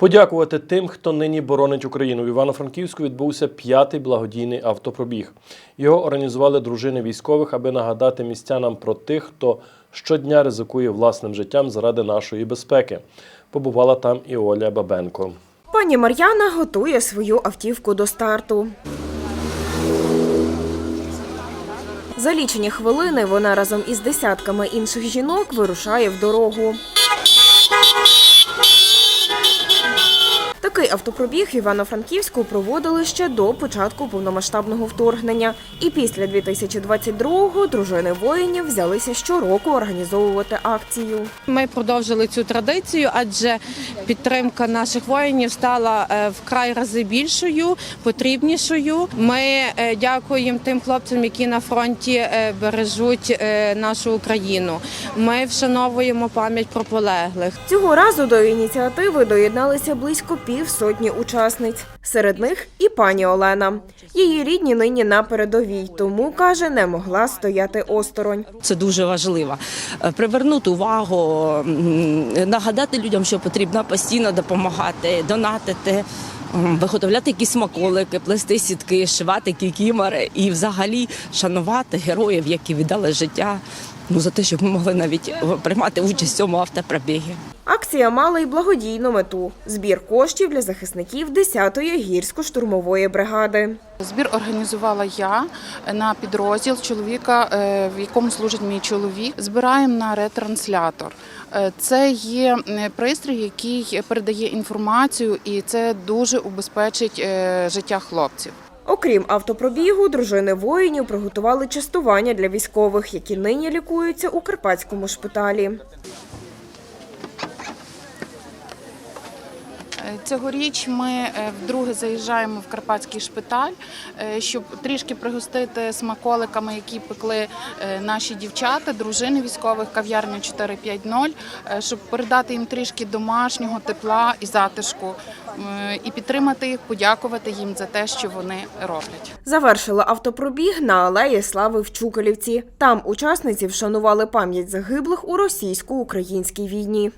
Подякувати тим, хто нині боронить Україну. В Івано-Франківську відбувся п'ятий благодійний автопробіг. Його організували дружини військових, аби нагадати містянам про тих, хто щодня ризикує власним життям заради нашої безпеки. Побувала там і Оля Бабенко. Пані Мар'яна готує свою автівку до старту. За лічені хвилини вона разом із десятками інших жінок вирушає в дорогу. Такий автопробіг в Івано-Франківську проводили ще до початку повномасштабного вторгнення. І після 2022-го дружини воїнів взялися щороку організовувати акцію. Ми продовжили цю традицію, адже підтримка наших воїнів стала е, вкрай рази більшою, потрібнішою. Ми е, дякуємо тим хлопцям, які на фронті е, бережуть нашу Україну. Ми вшановуємо пам'ять про полеглих. Цього разу до ініціативи доєдналися близько півсотні учасниць. Серед них і пані Олена. Її рідні нині на передовій, тому каже, не могла стояти осторонь. Це дуже важливо. Е, Привернути увагу, нагадати людям, що потрібно постійно допомагати, донатити, виготовляти якісь смаколики, плести сітки, шивати кікімори і взагалі шанувати героїв, які віддали життя. Ну за те, щоб ми могли навіть е, приймати участь в цьому автопробігі. Акція мала й благодійну мету збір коштів для захисників 10-ї гірсько-штурмової бригади. Збір організувала я на підрозділ чоловіка, е, в якому служить мій чоловік. Збираємо на ретранслятор. Е, Це є пристрій, який передає інформацію, і це дуже убезпечить е, життя хлопців. Окрім автопробігу, дружини воїнів приготували частування для військових, які нині лікуються у карпатському шпиталі. Цьогоріч ми е, вдруге заїжджаємо в Карпатський шпиталь, е, щоб трішки пригостити смаколиками, які пекли е, наші дівчата, дружини військових кав'ярня 450, е, щоб передати їм трішки домашнього тепла і затишку і підтримати їх, подякувати їм за те, що вони роблять. Завершила автопробіг на алеї Слави в Чукалівці. Там учасниці вшанували пам'ять загиблих у російсько-українській війні.